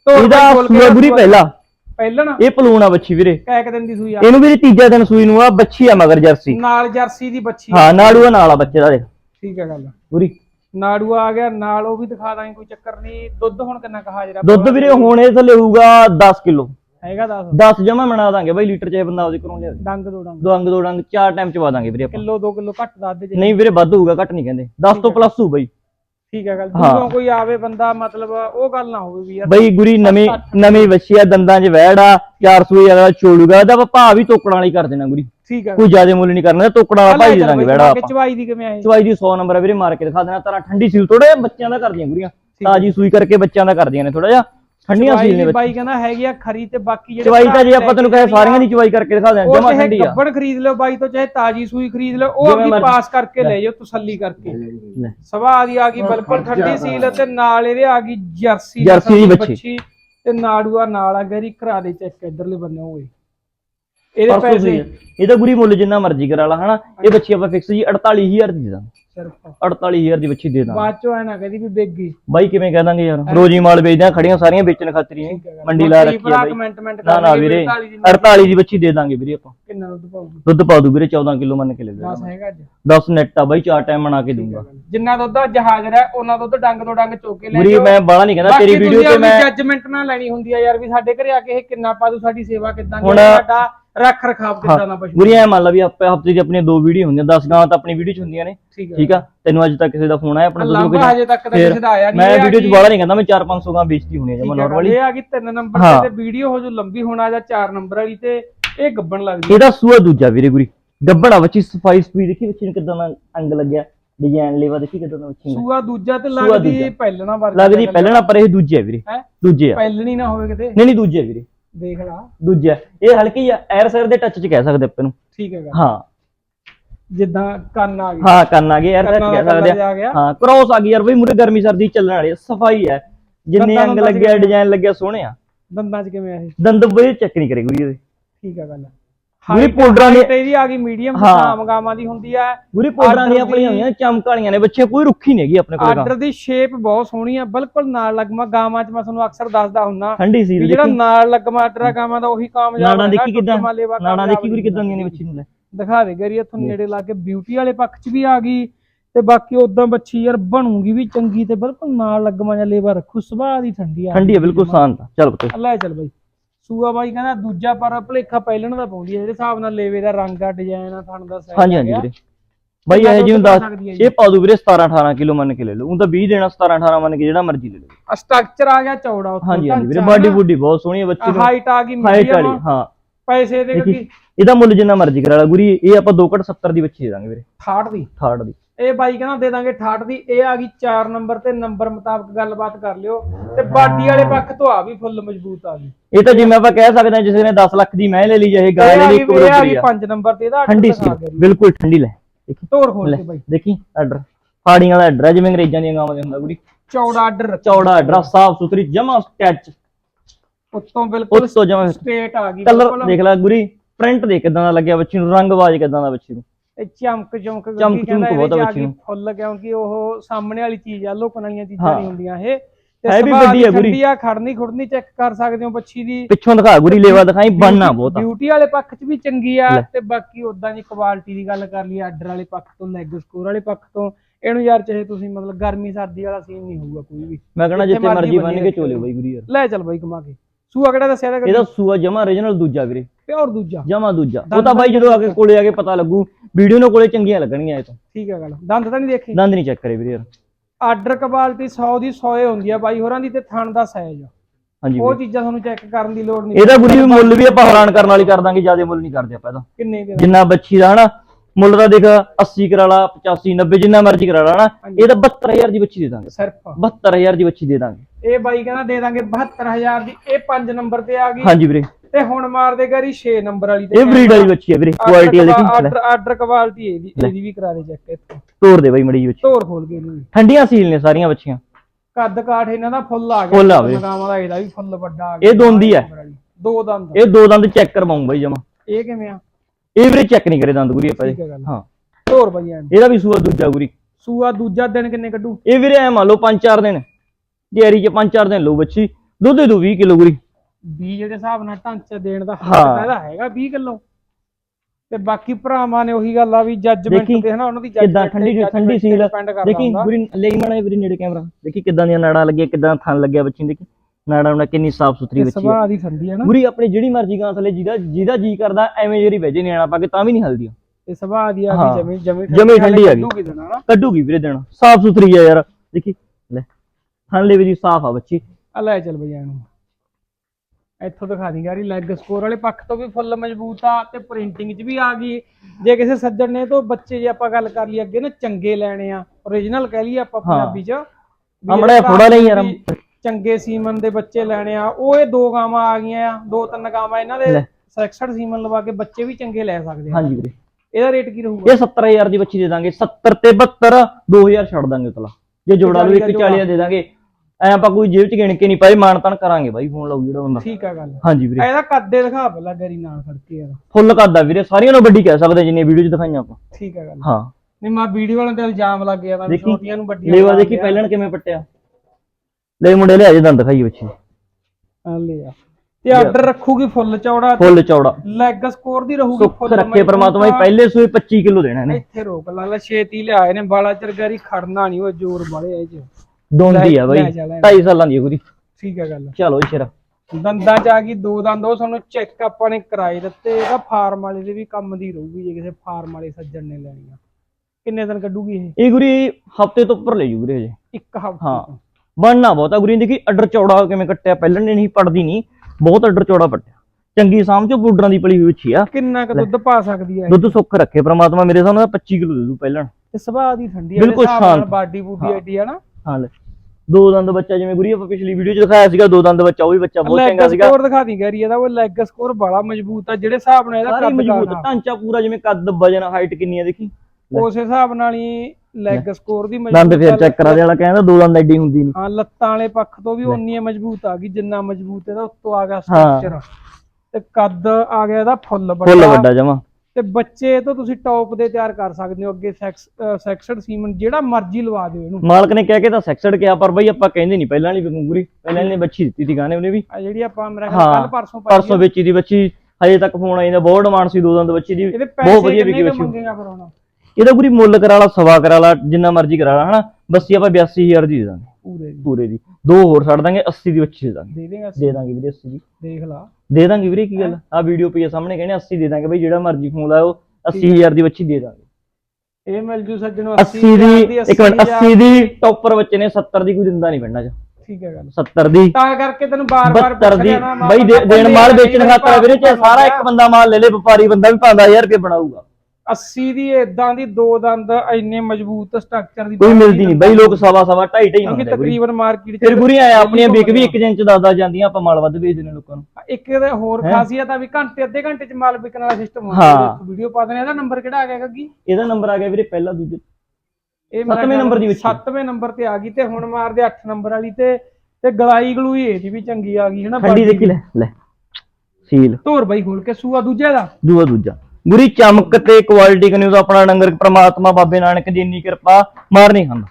ਇਹਦਾ ਸੂਆ ਗੁਰੀ ਪਹਿਲਾ। ਪਹਿਲਣ ਇਹ ਪਲੂਣ ਆ ਬੱਚੀ ਵੀਰੇ। ਕਹਿ ਕੇ ਦਿਨ ਦੀ ਸੂਈ ਆ। ਇਹਨੂੰ ਵੀਰੇ ਤੀਜਾ ਦਿਨ ਸੂਈ ਨੂੰ ਆ ਬੱਚੀ ਆ ਮਗਰ ਜਰਸੀ। ਨਾਲ ਜਰਸੀ ਦੀ ਬੱਚੀ ਹਾਂ ਨਾੜੂਆ ਨਾਲ ਆ ਬੱਚੇ ਦਾ ਦੇਖ। ਠੀਕ ਹੈ ਗੱਲ। ਪੂਰੀ ਨਾੜੂਆ ਆ ਗਿਆ ਨਾਲ ਉਹ ਵੀ ਦਿਖਾ ਦਾਂਗੇ ਕੋਈ ਚੱਕਰ ਨਹੀਂ। ਦੁੱਧ ਹੁਣ ਕਿੰਨਾ ਕਹਾ ਜਰਾ ਦੁੱਧ ਵੀਰੇ ਹੁਣ ਇਹ ਥੱਲੇ ਹੋਊਗਾ 10 ਕਿਲੋ। ਹੈਗਾ 10 10 ਜਮਾ ਬਣਾ ਦਾਂਗੇ ਬਾਈ ਲੀਟਰ ਚਾਹੇ ਬੰਦਾ ਉਹਦੇ ਘਰੋਂ ਲਿਆ। ਡੰਗ ਦੋ ਡੰਗ। ਦੋ ਅੰਗ ਦੋ ਡੰਗ ਚਾਰ ਟਾਈਮ ਚਵਾ ਦਾਂਗੇ ਵੀਰੇ ਆਪਾਂ। ਕਿਲੋ 2 ਕਿਲੋ ਘੱਟ ਦੱਸ ਦੇ ਜੇ। ਨਹੀਂ ਵੀਰੇ ਵੱਧ ਹੋਊਗਾ ਘੱਟ ਨਹੀਂ ਕਹਿੰਦੇ। 10 ਤੋਂ ਪਲੱਸ ਹੋਊ ਬਾਈ। ਠੀਕ ਹੈ ਗੱਲ। ਦੂਰੋਂ ਕੋਈ ਆਵੇ ਬੰਦਾ ਮਤਲਬ ਉਹ ਗੱਲ ਨਾ ਹੋਵੇ ਵੀ ਯਾਰ ਬਈ ਗੁਰੀ ਨਵੀਂ ਨਵੀਂ ਵੱਛੀ ਆ ਦੰਦਾਂ 'ਚ ਵਹਿੜਾ 400 ਵਾਲਾ ਛੋੜੂਗਾ ਇਹਦਾ ਆਪਾਂ ਭਾਅ ਵੀ ਤੋਕੜਾਂ ਵਾਲੀ ਕਰ ਦੇਣਾ ਗੁਰੀ। ਠੀਕ ਹੈ। ਕੋਈ ਜ਼ਿਆਦਾ ਮੁੱਲ ਨਹੀਂ ਕਰਨਾ ਤੋਕੜਾਂ ਵਾਲਾ ਭਾਈ ਦੇ ਦਾਂਗੇ ਵਹਿੜਾ ਆਪਾਂ। ਚਵਾਈ ਦੀ ਕਿਵੇਂ ਆਏ ਚਵਾਈ ਦੀ 100 ਨੰਬਰ ਆ ਵੀਰੇ ਮਾਰ ਕੇ ਦਿਖਾ ਦੇਣਾ ਤਾਰਾ ਠੰਡੀ ਸੀਲ ਥੋੜਾ ਜਿਹਾ ਬੱਚਿਆਂ ਦਾ ਕਰਦੀਆਂ ਗੁਰੀਆਂ। ਤਾਜੀ ਸੂਈ ਕਰਕੇ ਬੱਚਿਆਂ ਦਾ ਕਰਦੀਆਂ ਨੇ ਥੋੜਾ ਜਿਹਾ। ਠੰਡੀਆਂ ਚਵਾਈ ਸੀਲ ਨੇ ਦੀ ਬਾਈ ਕਹਿੰਦਾ ਹੈਗੀ ਆ ਖਰੀ ਤੇ ਬਾਕੀ ਜਿਹੜੇ ਚਵਾਈ ਤਾਂ ਜੇ ਆਪਾਂ ਤੈਨੂੰ ਕਹੇ ਸਾਰੀਆਂ ਦੀ ਚਵਾਈ ਕਰਕੇ ਦਿਖਾ ਦੇਣਾ ਉਹ ਜਮਾ ਚਾਹੇ ਠੰਡੀ ਆ। ਗੱਬੜ ਖਰੀਦ ਲਿਓ ਬਾਈ ਤੋਂ ਚਾਹੇ ਤਾਜੀ ਸੂਈ ਖਰੀਦ ਲਿਓ ਉਹ ਜਿਵੇਂ ਆਪਣੀ ਮਰਜ਼ੀ। ਪਾਸ ਕਰਕੇ ਲੈ। ਜਾਓ ਤਸੱਲੀ ਕਰਕੇ। ਲੈ। ਸਵਾ ਦੀ ਆ ਗਈ ਬਿਲਕੁਲ ਠੰਡੀ ਸੀਲ ਤੇ ਨਾਲ ਇਹਦੇ ਆ ਗਈ ਜਰਸੀ ਜਰਸੀ ਦੀ ਬੱਚੀ। ਤੇ ਨਾੜੂਆ ਨਾਲ ਆ ਗਰੀ ਕਰਾ ਦੇ ਚੈੱਕ ਇਧਰਲੇ ਬੰਨੇ ਹੋਏ ਇਹਦੇ ਪਰਸੋਂ ਪੈਸੇ ਆ। ਇਹਦਾ ਗੁਰੀ ਮੁੱਲ ਜਿੰਨਾ ਮਰਜ਼ੀ ਕਰਾ ਲਾ ਹਨਾ? ਇਹ ਬੱਚੀ ਆਪਾਂ ਫਿਕਸ ਜੀ 48000 ਦੀ ਦੇ ਦਾਂਗੇ। ਸਿਰਫ। 48000 ਦੀ ਬੱਚੀ ਦੇ ਦਾਂਗੇ। ਬਾਅਦ ਚੋਂ ਐ ਨਾ ਕਹਦੀ ਵੀ ਬਾਈ ਕਿਵੇਂ ਕਹਿ ਦਾਂਗੇ ਯਾਰ? ਰੋਜੀ ਮਾਲ ਵੇਚਦੇ ਆ ਖੜੀਆਂ ਸਾਰੀਆਂ ਵੇਚਣ ਖਾਤਰ ਹੀ ਨੇ ਮੰਡੀ ਲਾ ਰੱਖੀ ਆ ਬਾਈ। ਕਮੈਂਟਮੈਂਟ ਨਾ ਨਾ ਵੀਰੇ 48 ਦੀ ਬੱਚੀ ਦੇ ਦਾਂਗੇ ਵੀਰੇ ਆਪਾਂ। ਕਿੰਨਾ ਦੁੱਧ ਪਾਉਗੀ ਦੁੱਧ ਪਾ ਦੂ ਵੀਰੇ 14 ਕਿਲੋ ਮੰਨ ਕੇ ਲੈ ਲੈ 10 ਹੈਗਾ ਅੱਜ। 10 ਨੈਟ ਆ ਬਾਈ ਚਾਰ ਟਾਈਮ ਬਣਾ ਕੇ ਦੂੰਗਾ ਜਿੰਨਾ ਦੁੱਧ ਅੱਜ ਹਾਜ਼ਰ ਹੈ ਉਹਨਾਂ ਦੁੱਧ ਡੰਗ ਤੋਂ ਡੰਗ ਚੋਕ ਕੇ ਲੈ ਵੀਰੇ ਮੈਂ ਬਾਹਲਾ ਨਹੀਂ ਕਹਿੰਦਾ ਤੇਰੀ ਵੀਡੀਓ ਤੇ ਮੈਂ ਜੱਜਮੈਂਟ ਨਾ ਲੈਣੀ ਹੁੰਦੀ ਆ ਯਾਰ ਵੀ ਸਾਡੇ ਘਰੇ ਆ ਕੇ ਇਹ ਕਿੰਨਾ ਪਾ ਦੂ ਸਾਡੀ ਸੇਵਾ ਕਿਦਾਂ ਹੁਣ- ਸਾਡਾ ਰੱਖ ਰਖਾਵ ਕਿਦਾਂ ਦਾ ਪਸ਼ੂ? ਗੁਰੀ ਐ ਮੰਨ ਲਾ ਵੀ ਆਪਾਂ ਹਫ਼ਤੇ ਦੀ ਆਪਣੀਆਂ ਦੋ ਵੀਡੀਓ ਹੁੰਦੀਆਂ 10 ਗਾਂ ਤਾਂ ਆਪਣੀ ਵੀਡੀਓ ਚ ਹੁੰਦੀਆਂ ਨੇ ਠੀਕ ਹੈ ਠੀਕ ਆ? ਤੈਨੂੰ ਅੱਜ ਤੱਕ ਕਿਸੇ ਦਾ ਫੋਨ ਆਇਆ ਆਪਣਾ ਲੰਬਾ ਹਜੇ ਤੱਕ ਤਾਂ ਕਿਸੇ ਦਾ ਆਇਆ ਨਹੀਂ ਮੈਂ ਆ ਵੀਡੀਓ ਚ ਬਾਹਲਾ ਨਹੀਂ ਕਹਿੰਦਾ ਮੈਂ 4-500 ਗਾਂ ਵੇਚਦੀ ਹੋਣੀ ਆ ਜਮਾ ਨਾਰਮਲੀ ਇਹ ਆ ਗਈ ਤਿੰਨ ਨੰਬਰ ਹਾਂ। ਤੇ ਵੀਡੀਓ ਹੋ ਜੋ ਲੰਬੀ ਹੋਣਾ ਜਾਂ ਚਾਰ ਨੰਬਰ ਵਾਲੀ ਤੇ ਇਹ ਗੱਬਣ ਲੱਗਦੀ ਇਹਦਾ ਸੂਆ ਦੂਜਾ ਵੀਰੇ ਗੁਰੀ। ਗੱਬੜਾ ਬੱਚੀ ਸਫ਼ਾਈ ਸਪੀਡ ਦੇਖੀ ਬੱਚੀ ਨੂੰ ਕਿਦਾਂ ਦਾ ਅੰਗ ਲੱਗਿਆ? ਡਿਜ਼ਾਈਨ ਲੇਵਾ ਦੇਖੀ ਕਿਦਾਂ ਦਾ ਬੱਚੀ ਨੂੰ? ਸੂਆ ਦੂਜਾ ਤੇ ਲੱਗਦੀ। ਪਹਿਲਣਾ ਵਰਗਾ ਲੱਗਦੀ ਪਹਿਲਣਾ ਪਰ ਇਹ ਦੂਜੇ ਆ ਵੀਰੇ। ਦੂਜੇ ਆ। ਪਹਿਲਣੀ ਨਾ ਹੋਵੇ ਕਿਤੇ। ਨਹੀਂ ਨਹੀਂ ਦੂਜੇ ਆ ਵੀਰੇ। ਦੇਖ ਲਾ। ਦੂਜਾ ਇਹ ਹਲਕੀ ਆ ਐਰ ਸਰ ਦੇ ਟੱਚ ਚ ਕਹਿ ਸਕਦੇ ਆਪਾਂ ਨੂੰ। ਠੀਕ ਹੈਗਾ। ਹਾਂ। ਜਿੱਦਾਂ ਕੰਨ ਆ ਗਈ। ਹਾਂ ਕੰਨ ਆ ਗਏ ਐਰ ਟੱਚ ਕਹਿ ਸਕਦੇ ਆ ਆ। ਹਾਂ ਕ੍ਰੋਸ ਆ ਗਈ ਯਾਰ ਬਈ ਮੁਰੇ ਗਰਮੀ ਸਰਦੀ ਚੱਲਣ ਵਾਲੀ ਆ, ਸਫ਼ਾਈ ਹੈ ਜਿੰਨੇ ਅੰਗ ਲੱਗਿਆ? ਡਿਜ਼ਾਈਨ ਲੱਗਿਆ ਸੋਹਣੇ ਆ। ਦੰਦਾਂ 'ਚ ਕਿਵੇਂ ਆ ਇਹ? ਦੰਦ ਬਈ ਚੈੱਕ ਨਹੀਂ ਕਰੇ ਗੁਰੀ ਇਹਦੇ। ਠੀਕ ਹੈ ਗੱਲ। ਗੁਰੀ ਪਾਊਡਰਾਂ ਦੀ ਤੇ ਇਹਦੀ ਆ ਗਈ ਮੀਡੀਅਮ ਹਾਂ। ਆਮ ਗਾਵਾਂ ਦੀ ਹੁੰਦੀ ਆ। ਗੁਰੀ ਪਾਊਡਰਾਂ ਦੀਆਂ ਆਪਣੀਆਂ ਦੀ- ਹੋਈਆਂ ਚਮਕ ਵਾਲੀਆਂ ਨੇ ਬੱਚੇ ਕੋਈ ਰੁੱਖੀ ਨਹੀਂ ਹੈਗੀ ਆਪਣੇ ਕੋਲ ਆਰਡਰ ਦੀ ਸ਼ੇਪ ਬਹੁਤ ਸੋਹਣੀ ਆ ਬਿਲਕੁਲ ਨਾਲ ਲੱਗਮਾ ਗਾਵਾਂ 'ਚ ਮੈਂ ਤੁਹਾਨੂੰ ਅਕਸਰ ਦੱਸਦਾ ਹੁੰਨਾ। ਠੰਡੀ ਸੀ ਵੀ ਜਿਹੜਾ ਨਾਲ ਲੱਗਮਾ ਆਰਡਰ ਆ ਗਾਵਾਂ ਦਾ ਉਹੀ ਕਾਮਯਾਬ ਨਾੜਾਂ ਦੇਖੀ ਕਿਦਾਂ? ਨਾੜਾਂ ਦੇਖੀ ਕਿਦਾਂ ਦੀਆਂ ਨੇ ਬੱਚੀ ਨੂੰ ਲੈ। ਦਿਖਾ ਦੇ ਗਰੀ ਤੁਹਾਨੂੰ ਨੇੜੇ ਲਾ ਕੇ ਬਿਊਟੀ ਵਾਲੇ ਪੱਖ 'ਚ ਵੀ ਆ ਗਈ ਤੇ ਬਾਕੀ ਉਦਾਂ ਬੱਚੀ ਯਾਰ ਬਣੂਗੀ ਵੀ ਚੰਗੀ ਤੇ ਬਿਲਕੁਲ ਨਾਲ ਲੱਗਮਾ ਜਾਂ ਲੇਵਾ ਰੱਖੂ ਸੁਭਾਅ ਦੀ ਠੰਡੀ ਆ। ਠੰਡੀ ਹੈ ਬਿਲਕੁਲ ਸ਼ਾਂਤ ਆ। ਚੱਲ ਪੁੱਤ। ਲੈ ਚੱਲ ਬਾਈ। ਸੂਆ ਬਾਈ ਕਹਿੰਦਾ ਦੂਜਾ ਪਰ ਭਲੇਖਾ ਪਹਿਲਣ ਦਾ ਪਾਉਂਦੀ ਹੈ ਜਿਹੜੇ ਹਿਸਾਬ ਨਾਲ ਲੇਵੇ ਦਾ ਰੰਗ ਆ ਡਿਜ਼ਾਈਨ ਆ ਥਣ ਦਾ ਸਾਈਜ਼ ਹਾਂਜੀ ਹਾਂਜੀ ਵੀਰੇ। ਬਾਈ ਇਹ ਜਿਵੇਂ ਦੱਸ ਇਹ ਪਾ ਦੂ ਵੀਰੇ 17 18 ਕਿਲੋ ਮੰਨ ਕੇ ਲੈ ਲਓ। ਉਹ ਤਾਂ 20 ਦੇਣਾ 17 18 ਮੰਨ ਕੇ ਜਿਹੜਾ ਮਰਜ਼ੀ ਲੈ ਲਓ। ਸਟਰਕਚਰ ਆ ਗਿਆ ਚੌੜਾ ਉੱਥੇ ਹਾਂਜੀ ਹਾਂਜੀ ਵੀਰੇ ਬਾਡੀ ਬੁੱਡੀ ਬਹੁਤ ਸੋਹਣੀ ਹੈ ਬੱਚੀ ਨੂੰ ਹਾਈਟ ਆ ਗਈ ਮੀਡੀਅਮ ਹਾਂ। ਪੈਸੇ ਦੇ ਕਿ ਇਹਦਾ ਮੁੱਲ ਜਿੰਨਾ ਮਰਜ਼ੀ ਕਰਾ ਲਾ। ਗੁਰੀ ਇਹ ਆਪਾਂ 2 ਘਟ 70 ਦੀ ਬੱਚੀ ਦੇ ਦਾਂਗੇ ਵੀਰੇ। 68 ਦੀ? ਥਰਡ ਦੀ। ਇਹ ਬਾਈ ਕਹਿੰਦਾ ਦੇ ਦਾਂਗੇ 68 ਦੀ ਇਹ ਆ ਗਈ 4 ਨੰਬਰ ਤੇ ਨੰਬਰ ਮੁਤਾਬਕ ਗੱਲਬਾਤ ਕਰ ਲਿਓ ਤੇ ਬਾਡੀ ਵਾਲੇ ਪੱਖ ਤੋਂ ਆ ਵੀ ਫੁੱਲ ਮਜ਼ਬੂਤ ਆ ਗਈ। ਇਹ ਤਾਂ ਜਿਵੇਂ ਆਪਾਂ ਕਹਿ ਸਕਦੇ ਹਾਂ ਜਿਸ ਨੇ 10 ਲੱਖ ਦੀ ਮੈਂ ਲੈ ਲਈ ਚਾਹੇ ਗਾਂ ਇਹ ਲੈ ਆ ਲਈ ਇੱਕ ਇਹ ਆ ਬਰੋਬਰੀ ਗਈ ਆ 5 ਨੰਬਰ ਤੇ ਇਹਦਾ ਠੰਡੀ ਸੀ ਬਿਲਕੁਲ ਠੰਡੀ ਲੈ ਦੇਖੀ। ਤੋਰ ਖੋਲ ਕੇ ਬਾਈ। ਦੇਖੀ ਆਰਡਰ ਫਾੜੀਆਂ ਦਾ ਆਰਡਰ ਹੈ ਜਿਵੇਂ ਅੰਗਰੇਜ਼ਾਂ ਦੀਆਂ ਗਾਵਾਂ ਦੇ ਹੁੰਦਾ ਗੁਰੀ ਚੌੜਾ ਆਰਡਰ ਚੌੜਾ ਆਰਡਰ ਸਾਫ਼ ਸੁਥਰੀ ਜਮਾ ਸਟੈਚ ਉੱਤੋਂ ਬਿਲਕੁਲ ਉਸ ਤੋਂ ਜਮਾ ਸਟੇਟ ਆ ਗਈ ਕਲਰ। ਦੇਖ ਲੈ ਗੁਰੀ ਪ੍ਰਿੰਟ ਦੇ ਕਿਦਾਂ ਦਾ ਲੱਗਿਆ ਬੱਚੀ ਨੂੰ ਰੰਗ ਬਾਜ ਕਿਦਾਂ ਦਾ ਬੱਚੀ ਨੂੰ। ਇਹ ਚਮਕ ਚਮਕ ਚਮਕ ਬਹੁਤ ਆ ਨੂੰ। ਫੁੱਲ ਕਿਉਂਕਿ ਉਹ ਸਾਹਮਣੇ ਵਾਲੀ ਚੀਜ਼ ਆ ਲੋਕਣ ਵਾਲੀਆਂ ਚੀਜ਼ਾਂ ਹਾਂ। ਨਹੀਂ ਹੁੰਦੀਆਂ ਇਹ। ਹੈ ਵੀ ਵੱਡੀ ਆ ਗੁਰੀ। ਆ ਖੜਨੀ ਖੁੜਨੀ ਚੈੱਕ ਕਰ ਸਕਦੇ ਹੋ ਬੱਚੀ ਦੀ। ਪਿੱਛੋਂ ਦਿਖਾ ਗੁਰੀ ਲੇਵਾ ਦਿਖਾਈ ਬਣਨਾ ਬਹੁਤ ਆ। ਬਿਊਟੀ ਵਾਲੇ ਪੱਖ 'ਚ ਵੀ ਚੰਗੀ ਆ। ਤੇ ਬਾਕੀ ਉਦਾਂ ਦੀ ਕੁਆਲਿਟੀ ਦੀ ਗੱਲ ਕਰ ਲਈ ਆਰਡਰ ਵਾਲੇ ਪੱਖ ਤੋਂ ਲੈਗ ਸਕੋਰ ਵਾਲੇ ਪੱਖ ਤੋਂ ਇਹਨੂੰ ਯਾਰ ਚਾਹੇ ਤੁਸੀਂ ਮਤਲਬ ਗਰਮੀ ਸਰਦੀ ਵਾਲਾ ਸੀਨ ਨਹੀਂ ਹੋਊਗਾ ਕੋਈ ਵੀ। ਮੈਂ ਕਹਣਾ ਜਿੱਥੇ ਮਰਜ਼ੀ ਬੰਨ ਕੇ ਚੋਲੇ ਬਾਈ ਗੁਰੀ ਯਾਰ। ਲੈ ਚੱਲ ਬਾਈ ਕਮਾ ਕੇ। ਸੂਆ ਕਿਹੜਾ ਦੱਸਿਆ ਦਾ ਇਹਦਾ ਸੂਆ ਜਮਾ origignal ਦੂਜਾ ਵੀਰੇ। ਪਿਓਰ ਦੂਜਾ? ਜਮਾ ਦੂਜਾ। ਉਹ ਤਾਂ ਬਾਈ ਜਦੋਂ ਆ ਕੇ ਕੋਲੇ ਆ ਕੇ ਪਤਾ ਲੱਗੂ ਵੀਡੀਓ ਨੂੰ ਕੋਲੇ ਚੰਗੀਆਂ ਲੱਗਣਗੀਆਂ ਇਹ ਤੋਂ। ਠੀਕ ਹੈ ਗੱਲ। ਦੰਦ ਤਾਂ ਨਹੀਂ ਦੇਖੇ? ਦੰਦ ਨਹੀਂ ਚੈੱਕ ਕਰੇ ਵੀਰੇ ਯਾਰ। ਆਰਡਰ ਕੁਆਲਿਟੀ 100 ਦੀ 100 ਹੁੰਦੀ ਆ ਬਾਈ ਹੋਰਾਂ ਦੀ ਤੇ ਥਣ ਦਾ ਸਾਈਜ਼ ਹਾਂਜੀ ਉਹ। ਚੀਜ਼ਾਂ ਤੁਹਾਨੂੰ ਚੈੱਕ ਕਰਨ ਦੀ ਲੋੜ ਨਹੀਂ। ਇਹਦਾ ਗੁਰੀ ਮੁੱਲ ਵੀ ਆਪਾਂ ਹੈਰਾਨ ਕਰਨ ਵਾਲੀ ਕਰ ਦਾਂਗੇ ਜ਼ਿਆਦਾ ਮੁੱਲ ਨਹੀਂ ਕਰਦੇ ਆਪਾਂ ਇਹਦਾ। ਕਿੰਨੇ ਦੇ? ਜਿੰਨਾ ਬੱਚੀ ਦਾ ਹਨਾ ਮੁੱਲ ਦਾ ਦੇਖ 80 ਕਰਾ ਲਾ 85 90 ਜਿੰਨਾ ਮਰਜ਼ੀ ਕਰਾ ਲਾ ਹਨਾ। ਇਹ ਤਾਂ 72000 ਦੀ ਬੱਚੀ ਦੇ ਦਾਂਗੇ। ਸਿਰਫ। 72000 ਦੀ ਬੱਚੀ ਦੇ ਦਾਂਗੇ। ਇਹ ਬਾਈ ਕਹਿੰਦਾ ਦੇ ਦਾਂਗੇ 72000 ਦੀ ਇਹ 5 ਨੰਬਰ ਤੇ ਆ ਗਈ। ਹਾਂਜੀ ਵੀਰੇ। ਤੇ ਹੁਣ ਮਾਰ ਦੇ ਗਰੀ 6 ਨੰਬਰ ਵਾਲੀ ਤੇ ਇਹ ਬਰੀਡ ਵਾਲੀ ਬੱਚੀ ਹੈ ਵੀਰੇ ਕੁਆਲਿਟੀ ਵਾਲੀ ਆਰਡਰ ਆਰਡਰ ਕੁਆਲਿਟੀ ਇਹਦੀ ਇਹਦੀ ਵੀ ਕਰਾ ਦੇ ਚੈੱਕ ਇੱਥੋਂ। ਤੋੜ ਦੇ ਬਾਈ ਮੜੀ ਬੱਚੀ। ਧੋਰ ਖੋਲ ਕੇ ਇਹਨੂੰ। ਠੰਡੀਆਂ ਸੀਲ ਨੇ ਸਾਰੀਆਂ ਬੱਚੀਆਂ। ਕੱਦ ਕਾਠ ਇਹਨਾਂ ਦਾ ਫੁੱਲ ਆ ਗਿਆ। ਫੁੱਲ। ਮਗਾਵਾਂ ਦਾ ਇਹਦਾ ਵੀ ਫੁੱਲ ਵੱਡਾ ਆ ਗਿਆ। ਇਹ ਦੋਂਦੀ ਹੈ ਦੋ ਦੰਦ। ਇਹ ਦੋ ਦੰਦ ਚੈੱਕ ਕਰਵਾਉਂ ਬਾਈ ਜਮਾ। ਇਹ ਕਿਵੇਂ ਆ? ਇਹ ਵੀਰੇ ਚੈੱਕ ਨਹੀਂ ਕਰੇ ਦੰਦ ਗੁਰੀ ਆਪਾਂ ਹੈ ਧੋਰ ਬਾਈ ਇਹਦਾ ਵੀ ਸੂਆ ਦੂਜਾ ਗੁਰੀ। ਸੂਆ ਦੂਜਾ ਦਿਨ ਕਿੰਨੇ ਕੱਢੂ? ਇਹ ਵੀਰੇ ਐ ਮੰਨ ਲਓ 5-4 ਦਿਨ। ਡੇਅਰੀ 'ਚ 5-4 ਦਿਨ ਲਓ ਬੱਚੀ। ਦੁੱਧ ਦੇ ਦੂ 20 ਕਿਲੋ ਗੁਰੀ। ਬੀਜ ਦੇ ਹਿਸਾਬ ਨਾਲ ਢਾਂਚਾ ਦੇਣ ਦਾ ਹੱਕ ਹਾਂ। ਇਹਦਾ ਹੈਗਾ 20 ਕਿਲੋ। ਤੇ ਬਾਕੀ ਭਰਾਵਾਂ ਨੇ ਉਹੀ ਗੱਲ ਆ ਵੀ ਜੱਜਮੈਂਟ ਦੇਖੀ, ਤੇ ਹਨਾ ਉਹਨਾਂ ਦੀ ਕਿੱਦਾਂ ਠੰਡੀ ਠੰਡੀ ਸੀਲ ਦੇਖੀ ਹੁੰਦਾ। ਗੁਰੀ ਲਈ ਮਣਾ ਵੀਰੇ ਨੇੜੇ ਕੈਮਰਾ ਦੇਖੀ ਕਿੱਦਾਂ ਦੀਆਂ ਨਾੜਾਂ ਲੱਗੀਆਂ ਕਿੱਦਾਂ ਥਣ ਲੱਗਿਆ ਬੱਚੀ ਨੂੰ ਦੇਖੀ। ਨਾੜਾ ਨਾੜਾ ਕਿੰਨੀ ਸਾਫ਼ ਸੁਥਰੀ ਬੱਚੀ ਸੁਭਾਅ ਦੀ ਠੰਡੀ ਹੈ ਨਾ। ਪੂਰੀ ਆਪਣੀ ਜਿਹੜੀ ਮਰਜ਼ੀ ਗਾਂ ਥਲੇ ਜਿਹਦਾ ਜਿਹਦਾ ਜੀ ਕਰਦਾ ਐਵੇਂ ਜਿਹੜੀ ਵੈਜੇ ਨਿਆਣਾ ਪਾ ਕੇ ਤਾਂ ਵੀ ਨਹੀਂ ਹਲਦੀ ਤੇ ਸੁਭਾਅ ਦੀ ਆ ਹਾਂ। ਵੀ ਜਮੀ ਜਮੀ ਜਮੀ ਠੰਡੀ ਆ ਗਈ। ਕੱਢੂਗੀ ਦੇਣਾ ਨਾ। ਕੱਢੂਗੀ ਵੀਰੇ ਦੇਣਾ। ਸਾਫ਼ ਸੁਥਰੀ ਆ ਯਾਰ। ਦੇਖੀ ਲੈ। ਥਣਲੇ ਵੀ ਦੀ ਸਾਫ਼ ਆ ਬੱਚੀ। ਆ ਲੈ ਚੱਲ ਬਈ ਇਹਨੂੰ ਇੱਥੋਂ ਦਿਖਾ ਦੀ ਯਾਰੀ ਲੈਗ ਸਕੋਰ ਵਾਲੇ ਪੱਖ ਤੋਂ ਵੀ ਫੁੱਲ ਮਜ਼ਬੂਤ ਆ ਤੇ ਪ੍ਰਿੰਟਿੰਗ 'ਚ ਵੀ ਆ ਗਈ। ਜੇ ਕਿਸੇ ਸੱਜਣ ਨੇ ਤੋਂ ਬੱਚੇ ਜੇ ਆਪਾਂ ਗੱਲ ਕਰ ਲਈ ਅੱਗੇ ਨਾ ਚੰਗੇ ਲੈਣੇ ਆ। origignal ਕਹਿ ਲਈਏ ਆਪਾਂ। ਪੰਜਾਬੀ 'ਚ। ਵੀ ਆਹ ਮਾੜਾ ਜਿਹਾ ਜਿਹੜੇ ਥੋੜ੍ਹਾ ਨਹੀਂ ਯਾਰ। ਚੰਗੇ ਸੀਮਨ ਦੇ ਬੱਚੇ ਲੈਣੇ ਆ ਉਹ ਇਹ ਦੋ ਗਾਵਾਂ ਆ ਗਈਆਂ ਆ ਦੋ ਤਿੰਨ ਗਾਵਾਂ ਇਹਨਾਂ ਦੇ ਲੈ। 66 ਸੀਮਨ ਲਵਾ ਕੇ ਬੱਚੇ ਵੀ ਚੰਗੇ ਲੈ ਸਕਦੇ ਆ। ਹਾਂਜੀ ਵੀਰੇ। ਇਹਦਾ ਰੇਟ ਕੀ ਰਹੂਗਾ? ਇਹ 70000 ਦੀ ਬੱਚੀ ਦੇ ਦਾਂਗੇ 70 ਤੇ 72 2000 ਛੱਡ ਦਾਂਗੇ ਉਤਲਾ। ਜੇ ਜੋੜਾ ਲਓ ਚਾਲੀ ਇੱਕ ਦਾ 40 ਦਾ ਦੇ ਦਾਂਗੇ। ਐ ਆਪਾਂ ਕੋਈ ਜੇਬ ਚ ਗਿਣ ਕੇ ਨਹੀਂ ਪਾਏ ਮਾਨ ਤਾਨ ਕਰਾਂਗੇ ਬਾਈ ਫੋਨ ਲਾਉ ਜਿਹੜਾ ਬੰਦਾ। ਠੀਕ ਆ ਗੱਲ। ਹਾਂਜੀ ਵੀਰੇ। ਇਹਦਾ ਕੱਦੇ ਦਿਖਾ ਪਹਿਲਾਂ ਗਰੀ ਨਾਲ ਖੜ ਕੇ ਯਾਰ। ਫੁੱਲ ਕਰਦਾ ਵੀਰੇ ਸਾਰੀਆਂ ਨੂੰ ਵੱਡੀ ਕਹਿ ਸਕਦੇ ਜਿੰਨੀ ਵੀਡੀਓ ਚ ਦਿਖਾਈਆਂ ਆਪਾਂ। ਠੀਕ ਆ ਗੱਲ। ਹਾਂ। ਨਹੀਂ ਮਾ ਵੀਡੀਓ ਵਾਲਿਆਂ ਤੇ ਇਲਜ਼ਾਮ ਲੱਗ ਗਿਆ ਤਾਂ ਦੇਖੀ। ਛੋਟੀਆਂ ਨੂੰ ਵੱਡੀਆਂ ਲੇਵਾ ਦੇਖੀ। ਪਹਿਲਣ ਕਿਵੇਂ ਪੱਟਿਆ। ਲੈ ਮੁੰਡੇ ਲਿਆ ਜੇ ਦੰਦ ਦਿਖਾਈ ਬੱਚੀ। ਆ ਲਿਆ ਤੇ ਆਰਡਰ ਰੱਖੂਗੀ ਫੁੱਲ ਚੌੜਾ ਫੁੱਲ ਚੌੜਾ। ਲੈਗ ਸਕੋਰ ਦੀ ਰਹੂਗੀ ਸੁੱਖ ਫੁੱਲ ਰੱਖੇ ਮਜ਼ਬੂਤ ਪ੍ਰਮਾਤਮਾ ਜੀ ਆ। ਪਹਿਲੇ ਸੂਏ 25 ਕਿਲੋ ਦੇਣਾ ਇਹਨੇ। ਇੱਥੇ ਰੋਕ ਲਾ ਲੈ ਛੇਤੀ ਲਿਆਏ ਨੇ ਬਾਲਾ ਚਰਗਾਰੀ ਖੜਨਾ ਨਹੀਂ ਉਹ ਜ਼ੋਰ ਬੜੇ ਇਹ ਚ। ਦੋਂਦੀ ਆ ਬਾਈ ਲੈ ਜਾ, ਲੈ 2.5 ਸਾਲਾਂ ਦੀ ਆ ਠੀਕ ਹੈ ਗੱਲ। ਚਲੋ ਸ਼ੇਰਾ ਦੰਦਾਂ ਚ ਆ ਗਈ ਦੋ ਦੰਦ ਉਹ ਤੁਹਾਨੂੰ ਚੈੱਕ ਆਪਾਂ ਨੇ ਕਰਾਏ ਦਿੱਤੇ ਇਹਦਾ ਫਾਰਮ ਵਾਲੇ ਦੇ ਵੀ ਕੰਮ ਦੀ ਰਹੂਗੀ ਜੇ ਕਿਸੇ ਫਾਰਮ ਵਾਲੇ ਸੱਜਣ ਨੇ ਲੈਣੀ ਆ। ਕਿੰਨੇ ਦਿਨ ਕੱਢੂਗੀ ਇਹ? ਇਹ ਗੁਰੀ ਹਫ਼ਤੇ ਤੋਂ ਉੱਪਰ ਲੈ ਜੂ ਵੀਰੇ ਹਜੇ। ਇੱਕ ਹਫ਼ਤੇ ਹਾਂ। ਤੋਂ। ਬਣਨਾ ਬਹੁਤਾ ਗੁਰੀ ਦੇਖੀ ਅੱਡਰ ਚੌੜਾ ਕਿਵੇਂ ਕੱਟਿਆ ਪਹਿਲਾਂ ਨੇ ਨਹੀਂ ਪੜਦੀ ਨਹੀਂ। ਬਹੁਤ ਅੱਡਰ ਚੌੜਾ ਪੱਟਿਆ। ਚੰਗੀ ਸਮਝੋ ਬੂਡਰਾਂ ਦੀ ਪਲੀ ਹੋਈ ਵਿੱਚੀ ਆ। ਕਿੰਨਾ ਕੁ ਦੁੱਧ ਪਾ ਸਕਦੀ ਹੈ ਇਹ? ਦੁੱਧ ਸੁੱਖ ਰੱਖੇ ਪ੍ਰਮਾਤਮਾ ਮੇਰੇ ਸਾਹਮਣੇ 25 ਕਿਲੋ ਦੇ ਦੂ ਪਹਿਲਾਂ। ਤੇ ਸੁਭਾਅ ਦੀ ਠੰਡੀ ਬਿਲਕੁਲ ਸ਼ਾਂਤ। ਬਾਡੀ ਬੂਡੀ ਐਡੀ ਆ ਨਾ। ਹਾਂ ਲੈ। ਦੋ ਦੰਦ ਬੱਚਾ ਜਿਵੇਂ ਗੁਰੀ ਆਪਾਂ ਪਿਛਲੀ ਵੀਡੀਓ 'ਚ ਦਿਖਾਇਆ ਸੀਗਾ ਦੋ ਦੰਦ ਬੱਚਾ ਉਹ ਵੀ ਬੱਚਾ ਬਹੁਤ ਚੰਗਾ ਸੀਗਾ। ਸਕੋਰ ਦਿਖਾ ਦੀ ਗੈਰੀ ਇਹਦਾ ਉਹ ਲੈਗ ਸਕੋਰ ਬੜਾ ਮਜ਼ਬੂਤ ਆ ਜਿਹੜੇ ਹਿਸਾਬ ਨਾਲ ਇਹਦਾ ਕੱਦ ਮਜ਼ਬੂਤ ਢਾਂਚਾ ਪੂਰਾ ਜਿਵੇਂ ਕੱਦ ਵਜਨ ਹਾਈਟ ਕਿੰਨੀ ਆ ਦੇਖੀ? ਉਸ ਹਿਸਾਬ ਨਾਲ ਹੀ ਲੈਗ ਸਕੋਰ ਦੀ ਦੰਦ ਫੇਰ। ਚੈੱਕ ਕਰਾ ਦੇ ਵਾਲਾ ਕਹਿੰਦਾ ਦੋ ਦੰਦ ਐਡੀ ਹੁੰਦੀ ਨਹੀਂ ਹਾਂ ਲੱਤਾਂ ਵਾਲੇ ਪੱਖ ਤੋਂ ਵੀ ਉਨੀ ਹੀ ਮਜ਼ਬੂਤ ਆ ਗਈ ਜਿੰਨਾ ਮਜ਼ਬੂਤ ਇਹਦਾ ਉੱਤੋਂ ਆ ਗਿਆ। ਸਟਰਕਚਰ ਤੇ ਕੱਦ ਆ ਗਿਆ ਇਹਦਾ ਫੁੱਲ ਫੁੱਲ ਵੱਡਾ। ਵੱਡਾ ਜਮਾ। ਤੇ ਬੱਚੇ ਤੋਂ ਤੁਸੀਂ ਟੌਪ ਦੇ ਤਿਆਰ ਕਰ ਸਕਦੇ ਹੋ ਅੱਗੇ ਸੈਕਸਡ ਸੀਮਨ ਜਿਹੜਾ ਮਰਜ਼ੀ ਲਵਾ ਦਿਓ ਇਹਨੂੰ। ਮਾਲਕ ਨੇ ਕਹਿ ਕੇ ਤਾਂ ਸੈਕਸਡ ਕਿਹਾ ਪਰ ਬਈ ਆਪਾਂ ਕਹਿੰਦੇ ਨਹੀਂ ਪਹਿਲਾਂ ਵਾਲੀ ਗੁਰੀ ਪਹਿਲਾਂ ਵਾਲੀ ਨੇ ਬੱਚੀ ਦਿੱਤੀ ਸੀ ਗਾਣੇ ਉਹਨੇ ਵੀ। ਆ ਜਿਹੜੀ ਆਪਾਂ ਮੇਰਾ ਕੱਲ ਪਰਸੋਂ ਪਾਈ ਪਰਸੋਂ ਵੇਚੀ ਦੀ ਬੱਚੀ ਹਜੇ ਤੱਕ ਫੋਨ ਆਈ ਦਾ ਬਹੁਤ ਡਿਮਾਂਡ ਸੀ ਦੋ ਦੰਦ ਬੱਚੀ ਦੀ ਬਹੁਤ ਵਧੀਆ ਵਿਕੀ ਬੱਚੀ ਇਹਦਾ ਗੁਰੀ ਮੁੱਲ ਕਰਾ ਲਾ ਸਵਾ ਕਰਾ ਲਾ ਜਿੰਨਾ ਮਰਜ਼ੀ ਕਰਾ ਲਾ ਹਨਾ? ਬੱਸੀ ਆਪਾਂ 82000 ਦੀ ਦੇ ਦਾਂਗੇ। ਪੂਰੇ ਦੀ ਪੂਰੇ ਦੀ ਦੋ ਹੋਰ ਛੱਡ ਦਾਂਗੇ 80 ਦੀ ਬੱਚੀ ਦੇ ਦਾਂਗੇ। ਦੇ ਦੇਗਾ ਦੇ ਦਾਂਗੇ ਵੀਰੇ 80 ਦੀ ਦੇਖ ਲਾ। ਦੇ ਦਾਂਗੇ ਵੀਰੇ ਕੀ ਗੱਲ? ਆ ਵੀਡੀਓ ਪਈ ਆ ਸਾਹਮਣੇ ਕਹਿੰਦੇ 80 ਦੇ ਦਾਂਗੇ ਬਈ ਜਿਹੜਾ ਮਰਜ਼ੀ ਫੋਨ ਲਾਓ 80000 ਦੀ ਬੱਚੀ ਦੇ ਦਾਂਗੇ। ਇਹ ਮਿਲ ਜੂ ਸੱਜਣੋ 80 ਦੀ ਇੱਕ ਮਿੰਟ 80 ਦੀ। ਟੌਪਰ ਬੱਚੇ ਨੇ 70 ਦੀ ਕੋਈ ਦਿੰਦਾ ਨਹੀਂ ਪਿੰਡਾਂ 'ਚ ਠੀਕ ਹੈ ਗੱਲ। 70 ਦੀ। ਤਾਂ ਕਰਕੇ ਤੈਨੂੰ ਬਾਰ-ਬਾਰ 72 ਦੀ। ਬਈ ਦੇ- ਦੇਣ ਮਾਲ ਵੇਚਣ ਖਾਤਰ ਵੀਰੇ ਚਾਹੇ ਸਾਰਾ ਇੱਕ ਬੰਦਾ ਮਾਲ ਲੈ ਲੇ ਵਪਾਰੀ ਬੰਦਾ ਵੀ 5000 ਰੁਪਏ ਬਣਾਊਗਾ। 80 ਦੀ ਇਦਾਂ ਦੀ ਦੋ ਦੰਦ ਇੰਨੇ ਮਜ਼ਬੂਤ ਸਟਰਕਚਰ ਦੀ ਕੋਈ ਮਿਲਦੀ ਨਹੀਂ ਬਈ ਲੋਕ ਸਵਾ ਸਵਾ ਢਾਈ ਢਾਈ ਕਿਉਂਕਿ ਮੰਗਦੇ ਆ। ਤਕਰੀਬਨ ਮਾਰਕੀਟ ਫਿਰ ਗੁਰੀ ਆਇਆ ਆਪਣੀਆਂ ਵਿਕ ਵੀ 1 ਇੰਚ ਦੱਸਦਾ ਜਾਂਦੀਆਂ ਆਪਾਂ ਮਾਲ ਵੱਧ ਵੇਚਦੇ ਨੇ ਲੋਕਾਂ ਨੂੰ। ਇੱਕ ਇਹਦਾ ਹੋਰ ਖਾਸੀਅਤ ਆ ਵੀ ਘੰਟੇ ਅੱਧੇ ਘੰਟੇ ਚ ਮਾਲ ਵਿਕਣ ਵਾਲਾ ਸਿਸਟਮ। ਹੁੰਦਾ। ਵੀਡੀਓ ਪਾ ਦੇਣੇ ਇਹਦਾ ਨੰਬਰ ਕਿਹੜਾ ਆ ਗਿਆ ਗੱਗੀ? ਇਹਦਾ ਨੰਬਰ ਆ ਗਿਆ ਵੀਰੇ ਪਹਿਲਾ ਦੂਜਾ। ਇਹ ਮੇਰਾ ਸੱਤਵੇਂ ਖਿਆਲ ਨੰਬਰ ਦੀ ਵਿੱਚ। ਸੱਤਵੇਂ ਨੰਬਰ ਤੇ ਆ ਗਈ ਤੇ ਹੁਣ ਮਾਰਦੇ 8 ਨੰਬਰ ਵਾਲੀ ਤੇ ਤੇ ਗਲਾਈ ਗਲੂਈ ਇਹਦੀ ਵੀ ਚੰਗੀ ਆ ਗਈ ਹਨਾ ਠੰਡੀ ਦੇਖੀ ਲੈ ਲੈ। ਸੀਲ। ਧੋਰ ਬਾਈ ਖੋਲ ਕੇ ਸੂਆ ਦੂਜੇ ਦਾ? ਦੂਆ ਦੂਜਾ। ਗੁਰੀ ਚਮਕ ਤੇ ਕੁਆਲਿਟੀ ਕਨੀ ਉਹਦਾ ਆਪਣਾ ਡੰਗਰ ਪ੍ਰਮਾਤਮਾ ਬਾਬੇ ਨਾਨਕ ਦੀ ਇੰਨੀ ਕਿਰਪਾ ਮਾਰ ਨਹੀਂ ਖਾਂਦਾ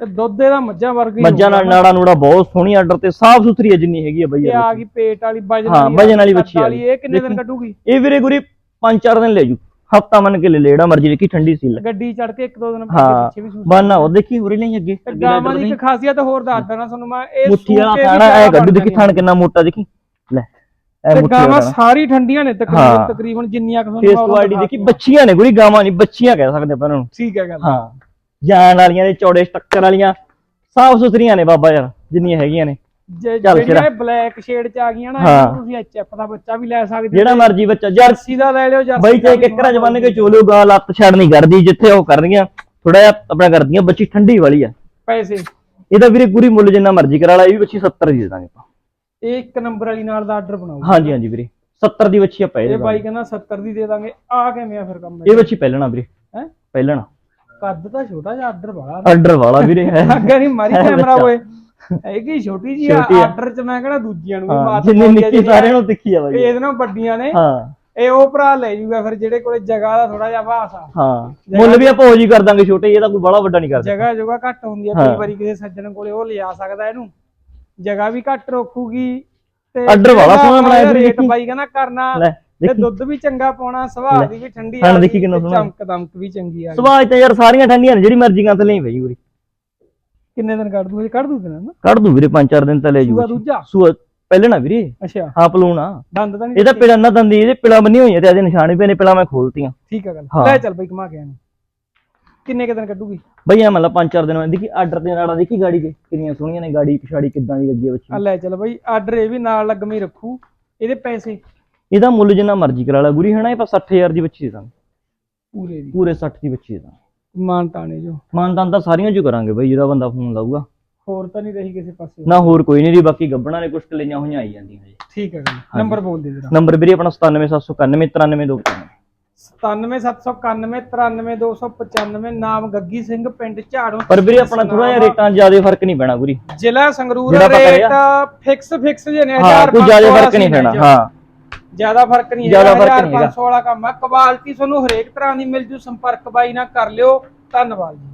ਤੇ ਦੁੱਧ ਇਹਦਾ ਮੱਝਾਂ ਵਰਗਾ ਹੀ ਮੱਝਾਂ ਨਾਲ ਨਾੜਾ ਨੂੜਾ ਬਹੁਤ ਸੋਹਣੀ ਆਰਡਰ ਤੇ ਸਾਫ਼ ਸੁਥਰੀ ਹੈ ਜਿੰਨੀ ਹੈਗੀ ਆ ਬਈ ਇਹ ਆ। ਗਈ ਪੇਟ ਵਾਲੀ ਵਜਨ ਹਾਂ, ਵਾਲੀ ਵਜਨ ਵਾਲੀ ਬੱਚੀ ਆ ਗਈ। ਇਹ ਕਿੰਨੇ ਦਿਨ। ਕੱਢੂਗੀ ਇਹ ਵੀਰੇ ਗੁਰੀ 5-4 ਦਿਨ ਲੈ ਜੂ ਹਫਤਾ ਮੰਨ ਕੇ ਲੈ ਲੈ ਜਿਹੜਾ ਮਰਜ਼ੀ ਦੇਖੀ ਠੰਡੀ ਸੀਲ ਗੱਡੀ ਚੜ ਕੇ ਇੱਕ ਦੋ ਦਿਨ ਹਾਂ ਪਿੱਛੇ ਵੀ ਬਾਨਾ ਉਹ ਦੇਖੀ ਉਰੇ ਨਹੀਂ ਅੱਗੇ ਗਾਵਾਂ ਦੀ। ਇੱਕ ਖਾਸੀਅਤ ਹੋਰ ਦੱਸ ਦੇਣਾ ਤੁਹਾਨੂੰ ਮੈਂ ਇਹ ਮੁੱਠੀ ਵਾਲਾ ਐ ਜ਼ਿਆਦਾ ਗੱਡੂ ਦੇਖੀ ਥਣ ਕਿੰਨਾ ਮੋਟਾ ਦੇਖੀ ਲੈ ਤੇ ਮੁੱਠੀ ਗਾਵਾਂ ਵਾਲਾ ਸਾਰੀ ਠੰਡੀਆਂ ਨੇ ਹਾਂ। ਤਕਰੀਬਨ ਤਕਰੀਬਨ ਜਿੰਨੀਆਂ ਕੁ ਫੇਸ ਤੁਹਾਨੂੰ ਕੁਆਲਿਟੀ ਉਹਨਾਂ ਦੇਖੀ ਬੱਚੀਆਂ ਨੇ ਗੁਰੀ ਗਾਵਾਂ ਨਹੀਂ ਬੱਚੀਆਂ ਕਹਿ ਸਕਦੇ ਆਪਾਂ ਇਹਨਾਂ ਨੂੰ। ਠੀਕ ਹੈ ਗੱਲ। ਹਾਂ। ਜਾਨ ਵਾਲੀਆਂ ਦੇ ਚੌੜੇ ਸਟਰਕਚਰ ਵਾਲੀਆਂ ਸਾਫ਼ ਸੁਥਰੀਆਂ ਨੇ ਬਾਬਾ ਯਾਰ ਜਿੰਨੀਆਂ ਹੈਗੀਆਂ ਨੇ। ਜੇ ਚੱਲ ਜਿਹੜੀਆਂ ਸ਼ੇਰਾ। ਬਲੈਕ ਸ਼ੇਡ ਚ ਆ ਗਈਆਂ ਨਾ ਹਾਂ। ਇਹਨਾਂ ਤੁਸੀਂ ਐਚਐਫ ਦਾ ਬੱਚਾ ਵੀ ਲੈ ਸਕਦੇ ਜਿਹੜਾ ਮਰਜ਼ੀ ਬੱਚਾ ਜਰ ਜਰਸੀ ਦਾ ਲੈ ਲਿਓ ਜਰਸੀ ਬਈ ਵੀ ਕਿੱਕਰਾਂ ਬੰਨ ਕੇ ਚੋਲੋ ਗਾ ਲੱਤ ਛੱਡ ਨਹੀਂ ਕਰਦੀ ਜਿੱਥੇ ਉਹ ਕਰਦੀਆਂ ਥੋੜਾ ਜਿਹਾ ਆਪਣਾ ਕਰਦੀਆਂ ਬੱਚੀ ਠੰਡੀ ਵਾਲੀ ਆ। ਪੈਸੇ। ਇਹਦਾ ਵੀਰੇ ਪੂਰੀ ਮੁੱਲ ਜਿੰਨਾ ਮਰਜ਼ੀ ਕਰਾ ਲਾ ਇਹ ਵੀ ਬੱਚੀ 70 ਦੀ ਦੇ ਦਾਂਗੇ ਆਪਾਂ। ਇਹ ਇੱਕ ਨੰਬਰ ਵਾਲੀ ਨਾਲ ਦਾ ਆਰਡਰ ਬਣਾਓ। ਹਾਂਜੀ ਹਾਂਜੀ ਵੀਰੇ। 70 ਦੀ ਬੱਚੀ ਆਪਾਂ ਇਹ ਬਾਈ ਕਹਿੰਦਾ 70 ਦੀ ਦੇ ਦਾਂਗੇ। ਆ ਕਿਵੇਂ ਆ ਫਿਰ ਕੰਮ ਇਹ? ਬੱਚੀ ਪਹਿਲਣਾ ਵੀਰੇ। ਹੈ? ਪਹਿਲਣਾ। ਕੱਦ ਤਾਂ ਛੋਟਾ ਜਿਹਾ ਆਰਡਰ ਬੜਾ ਆਰਡਰ ਵਾਲਾ ਵੀਰੇ ਹੈ। ਅੱਗੇ ਨਹੀਂ ਮਾਰੀ ਹੈ ਕੈਮਰਾ। ਓਏ। ਹੈਗੀ ਛੋਟੀ ਜੀ। ਆਰਡਰ ਚ ਮੈਂ ਕਹਿੰਦਾ ਦੂਜੀਆਂ ਨੂੰ ਵੀ ਹਾਂ ਮਾਤ ਜਿੰਨੀ ਨਿੱਕੀ। ਸਾਰਿਆਂ ਨੂੰ ਤਿੱਖੀ ਆ ਇਹ ਬਾਈ। ਇਹਦੇ ਨਾਲ ਵੱਡੀਆਂ ਨੇ। ਹਾਂ। ਇਹ ਉਹ ਭਰਾ ਲੈ ਜੂਗਾ ਫਿਰ ਜਿਹੜੇ ਕੋਲੇ ਜਗ੍ਹਾ ਦਾ ਥੋੜਾ ਜਿਹਾ ਭਾਸ ਆ। ਹਾਂ। ਮੁੱਲ ਵੀ ਆਪਾਂ ਉਹ ਜੀ ਕਰ ਦਾਂਗੇ ਛੋਟੇ ਇਹਦਾ ਕੋਈ ਬੜਾ ਵੱਡਾ ਨਹੀਂ ਕਰਦੇ ਜਗ੍ਹਾ ਜਗ੍ਹਾ ਘੱਟ ਹੁੰਦੀ ਆ। ਹਾਂ। ਕਈ ਵਾਰੀ ਕਿਸੇ ਸੱਜਣ ਕੋਲੇ ਉਹ ਲਿਜਾ ਸਕਦਾ ਇਹਨੂੰ। ਜਗ੍ਹਾ ਵੀ ਘੱਟ ਰੱਖੂਗੀ ਤੇ Order ਵਾਲਾ ਸੋਹਣਾ ਬਣਾਇਆ ਵੀਰੇ ਦੇਖੀ। ਬਾਈ ਕਹਿੰਦਾ ਕਰਨਾ ਤੇ ਦੁੱਧ ਵੀ ਚੰਗਾ ਪਾਉਣਾ ਸੁਭਾਅ ਦੀ ਵੀ ਠੰਡੀ ਹਾਂ, ਆ ਦੇਖੀ ਕਿੰਨਾ ਸੋਹਣਾ। ਚਮਕ ਦਮਕ ਵੀ ਚੰਗੀ ਆ। ਸੁਭਾਅ ਤੇ ਯਾਰ ਸਾਰੀਆਂ ਠੰਡੀਆਂ ਨੇ ਜਿਹੜੀ ਮਰਜ਼ੀ ਗਾਂ ਤੇ ਲਈ ਪਈ ਉਰੀ। ਕਿੰਨੇ ਦਿਨ ਕੱਢ ਦੂ ਕੱਢ ਦੂ ਦਿਨ ਨਾ ਕੱਢ ਦੂ ਵੀਰੇ ਪੰਜ ਚਾਰ ਦਿਨ ਤਾਂ ਲੈ ਜੂ ਸੂਆ ਦੂਜਾ? ਸੂਆ ਪਹਿਲੇ ਨਾ ਵੀਰੇ ਅੱਛਾ। ਹਾਂ ਪਲੂਣਾ। ਦੰਦ ਤਾਂ ਨਹੀਂ ਇਹਦਾ ਪਿਲਾ ਨਾ ਦੰਦੀ ਇਹਦੇ ਪਿਲਾ ਬੰਨੀ ਹੋਈ ਹੈ ਤੇ ਇਹਦੇ ਨਿਸ਼ਾਨ ਪਏ ਨੇ ਪਿਲਾ ਮੈਂ ਖੋਲਤੀਆਂ। ਠੀਕ ਆ ਗੱਲ। ਲੈ ਚੱਲ ਬਈ ਘੁਮਾ ਕੇ ਆਨੂੰ ਕਿੰਨੇ ਕੁ ਦਿਨ ਕੱਢੂਗੀ? ਬਈ ਐ ਮਤਲਬ ਪੰਜ ਚਾਰ ਦਿਨ ਮੈਂ ਦੇਖੀ ਆਰਡਰ ਦੇ ਨਾਲ ਦੇਖੀ ਗਾੜੀ ਦੇ ਕਿੰਨੀਆਂ ਸੋਹਣੀਆਂ ਨੇ ਗਾੜੀ ਪਿਛਾੜੀ ਕਿੱਦਾਂ ਦੀ ਲੱਗੀ ਹੈ ਆ ਬੱਚੀ। ਲੈ ਚੱਲ ਬਈ ਆਰਡਰ ਇਹ ਵੀ ਨਾਲ ਲੱਗਮੀ ਰੱਖੂ। ਇਹਦੇ ਪੈਸੇ? ਇਹਦਾ ਮੁੱਲ ਜਿੰਨਾ ਮਰਜ਼ੀ ਕਰਾ ਲਾ ਗੁਰੀ ਹਨਾ? ਇਹ 60000 ਦੀ ਬੱਚੀ ਦੇ ਦਾਂ ਪੂਰੇ ਦੀ। ਪੂਰੇ 60 ਦੀ ਬੱਚੀ ਦੇ ਦਾਂ ਮਾਨ ਤਾਣੇ ਜੋ। ਮਾਨਤਾਨ ਤਾਂ ਸਾਰੀਆਂ ਚ ਕਰਾਂਗੇ ਬਈ ਜਿਹੜਾ ਬੰਦਾ ਫੋਨ ਲਾਊਗਾ। ਹੋਰ ਤਾਂ ਨਹੀਂ ਰਹੀ ਕਿਸੇ ਪਾਸੇ। ਨਾ ਹੋਰ ਕੋਈ ਨਹੀਂ ਦੀ ਬਾਕੀ ਗੱਬਣਾ ਨੇ ਕੁਛ ਕਲਈਆਂ ਹੋਈਆਂ ਆਈ ਜਾਂਦੀਆਂ ਹਜੇ ਠੀਕ ਹੈ ਨੰਬਰ ਬੋਲ ਦੇ ਜਰਾ। ਨੰਬਰ ਵੀਰੇ ਆਪਣਾ 97791 93295 9779393295 ਨਾਮ ਗੱਗੀ ਸਿੰਘ ਪਿੰਡ ਝਾੜੋਂ। ਪਰ ਵੀਰੇ ਆਪਣਾ ਥੋੜਾ ਜਿਹਾ ਰੇਟਾਂ ਜ਼ਿਆਦਾ ਫ਼ਰਕ ਨਹੀਂ ਪੈਣਾ ਗੁਰੀ। ਜ਼ਿਲ੍ਹਾ ਸੰਗਰੂਰ ਰੇਟ। ਫਿਕਸ ਫਿਕਸ ਜੇ ਨੇ ਹਾਂ 1000 ਕੋਈ ਜ਼ਿਆਦਾ ਫ਼ਰਕ ਨਹੀਂ ਪੈਣਾ ਹਾਂ। ਜ਼ਿਆਦਾ ਫ਼ਰਕ ਨਹੀਂ ਜ਼ਿਆਦਾ ਫ਼ਰਕ ਨਹੀਂ ਹੈਗਾ। 500 ਵਾਲਾ ਕੰਮ ਹੈ ਕੁਆਲਿਟੀ ਤੁਹਾਨੂੰ ਹਰੇਕ ਤਰ੍ਹਾਂ ਦੀ ਮਿਲ ਜੂ ਸੰਪਰਕ ਬਾਈ ਨਾਲ ਕਰ ਲਿਓ। ਧੰਨਵਾਦ ਜੀ।